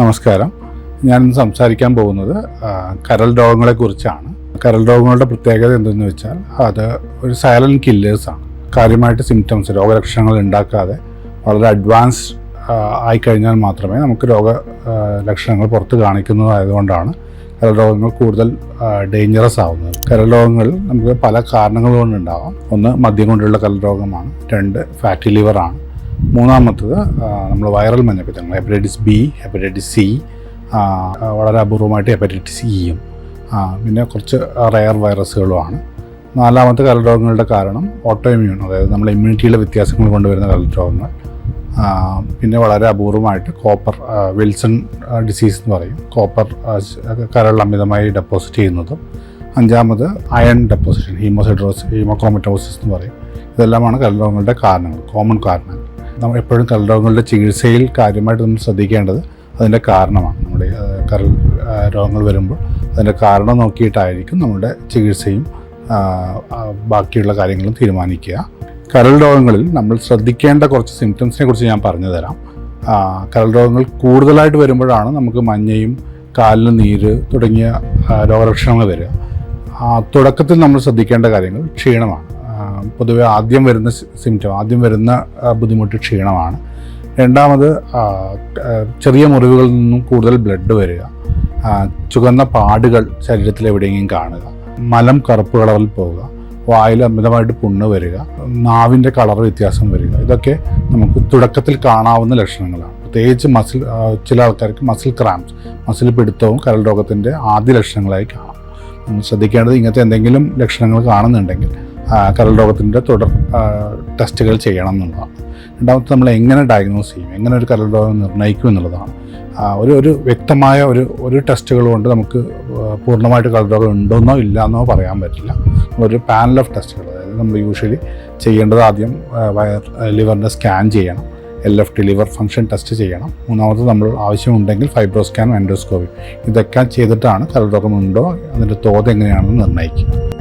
നമസ്കാരം. ഞാൻ സംസാരിക്കാൻ പോകുന്നത് കരൽ രോഗങ്ങളെ കുറിച്ചാണ്. കരൾ രോഗങ്ങളുടെ പ്രത്യേകത എന്തെന്ന് വെച്ചാൽ അത് ഒരു സൈലന്റ് കില്ലേഴ്സാണ് കാര്യമായിട്ട് സിംറ്റംസ് രോഗലക്ഷണങ്ങൾ ഉണ്ടാക്കാതെ വളരെ അഡ്വാൻസ് ആയിക്കഴിഞ്ഞാൽ മാത്രമേ നമുക്ക് രോഗ ലക്ഷണങ്ങൾ പുറത്ത് കാണിക്കുന്നതായതുകൊണ്ടാണ് കരൾ രോഗങ്ങൾ കൂടുതൽ ഡേഞ്ചറസ് ആവുന്നത്. കരൾ രോഗങ്ങൾ നമുക്ക് പല കാരണങ്ങൾ കൊണ്ടുണ്ടാവാം. ഒന്ന് മദ്യം കൊണ്ടുള്ള കരൾ രോഗമാണ് രണ്ട് ഫാറ്റി ലിവറാണ് മൂന്നാമത്തത് നമ്മൾ വൈറൽ മഞ്ഞപ്പിത്തങ്ങൾ ഹെപ്പറ്റൈറ്റിസ് ബി ഹെപ്പറ്റൈറ്റിസ് സി വളരെ അപൂർവമായിട്ട് ഹെപ്പറ്റൈറ്റിസ് ഇയും പിന്നെ കുറച്ച് റയർ വൈറസുകളുമാണ് നാലാമത്തെ കരൾ രോഗങ്ങളുടെ കാരണം ഓട്ടോ ഇമ്മ്യൂൺ അതായത് നമ്മുടെ ഇമ്മ്യൂണിറ്റിയിലെ വ്യത്യാസങ്ങൾ കൊണ്ടുവരുന്ന കരൾ രോഗങ്ങൾ പിന്നെ വളരെ അപൂർവമായിട്ട് കോപ്പർ വിൽസൺ ഡിസീസ് എന്ന് പറയും. കോപ്പർ കരൾ അമിതമായി ഡെപ്പോസിറ്റ് ചെയ്യുന്നതും. അഞ്ചാമത് അയൺ ഡെപ്പോസിഷൻ ഹീമോസൈഡ്രോസ് ഹീമോക്രോമറ്റോസിസ് എന്ന് പറയും. ഇതെല്ലാമാണ് കരൾ രോഗങ്ങളുടെ കാരണങ്ങൾ കോമൺ കാരണങ്ങൾ. നമ്മൾ എപ്പോഴും കരൾ രോഗങ്ങളുടെ ചികിത്സയിൽ കാര്യമായിട്ട് നമ്മൾ ശ്രദ്ധിക്കേണ്ടത് അതിന്റെ കാരണമാണ്. നമ്മുടെ കരൾ രോഗങ്ങൾ വരുമ്പോൾ അതിന്റെ കാരണം നോക്കിയിട്ടായിരിക്കും നമ്മുടെ ചികിത്സയും ബാക്കിയുള്ള കാര്യങ്ങളും തീരുമാനിക്കുക. കരൾ രോഗങ്ങളിൽ നമ്മൾ ശ്രദ്ധിക്കേണ്ട കുറച്ച് സിംറ്റംസിനെ കുറിച്ച് ഞാൻ പറഞ്ഞു തരാം. കരൾ രോഗങ്ങൾ കൂടുതലായിട്ട് വരുമ്പോഴാണ് നമുക്ക് മഞ്ഞയും കാലിന് നീര് തുടങ്ങിയ രോഗലക്ഷണങ്ങൾ വരിക. തുടക്കത്തിൽ നമ്മൾ ശ്രദ്ധിക്കേണ്ട കാര്യങ്ങൾ ക്ഷീണമാണ്. പൊതുവെ ആദ്യം വരുന്ന സിംറ്റം ആദ്യം വരുന്ന ബുദ്ധിമുട്ട് ക്ഷീണമാണ്. രണ്ടാമത് ചെറിയ മുറിവുകളിൽ നിന്നും കൂടുതൽ ബ്ലഡ് വരിക. ചുവന്ന പാടുകൾ ശരീരത്തിൽ എവിടെയെങ്കിലും കാണുക. മലം കറുപ്പ് കളറിൽ പോവുക. വായിൽ അമിതമായിട്ട് പുണ്ണ് വരിക. നാവിന്റെ കളർ വ്യത്യാസം വരിക. ഇതൊക്കെ നമുക്ക് തുടക്കത്തിൽ കാണാവുന്ന ലക്ഷണങ്ങളാണ്. പ്രത്യേകിച്ച് മസിൽ ചില ആൾക്കാർക്ക് മസിൽ ക്രാംസ് മസിൽ പിടുത്തവും കരൾ രോഗത്തിന്റെ ആദ്യ ലക്ഷണങ്ങളായി കാണാം. നമ്മൾ ശ്രദ്ധിക്കേണ്ടത് ഇങ്ങനത്തെ എന്തെങ്കിലും ലക്ഷണങ്ങൾ കാണുന്നുണ്ടെങ്കിൽ കരൾ രോഗത്തിന്റെ തുടർ ടെസ്റ്റുകൾ ചെയ്യണം എന്നുള്ളതാണ്. രണ്ടാമത്തെ നമ്മൾ എങ്ങനെ ഡയഗ്നോസ് ചെയ്യും എങ്ങനെ ഒരു കരൾ രോഗം നിർണയിക്കും എന്നുള്ളതാണ്. ഒരു ഒരു വ്യക്തമായ ഒരു ഒരു ടെസ്റ്റുകൾ കൊണ്ട് നമുക്ക് പൂർണമായിട്ട് കരൾ രോഗം ഉണ്ടോന്നോ ഇല്ലയെന്നോ പറയാൻ പറ്റില്ല. ഒരു പാനൽ ഓഫ് ടെസ്റ്റുകൾ അതായത് നമ്മൾ യൂഷ്വലി ചെയ്യേണ്ടത് ആദ്യം വയർ ലിവറിന്റെ സ്കാൻ ചെയ്യണം. L F T liver function test ചെയ്യണം. മൂന്നാമത് നമ്മൾ ആവശ്യമുണ്ടെങ്കിൽ ഫൈബ്രോ സ്കാൻ എൻഡോസ്കോപ്പി ഇതൊക്കെ ചെയ്തിട്ടാണ് കരൾ രോഗമുണ്ടോ അതിന്റെ തോത് എങ്ങനെയാണെന്ന് നിർണയിക്കുക.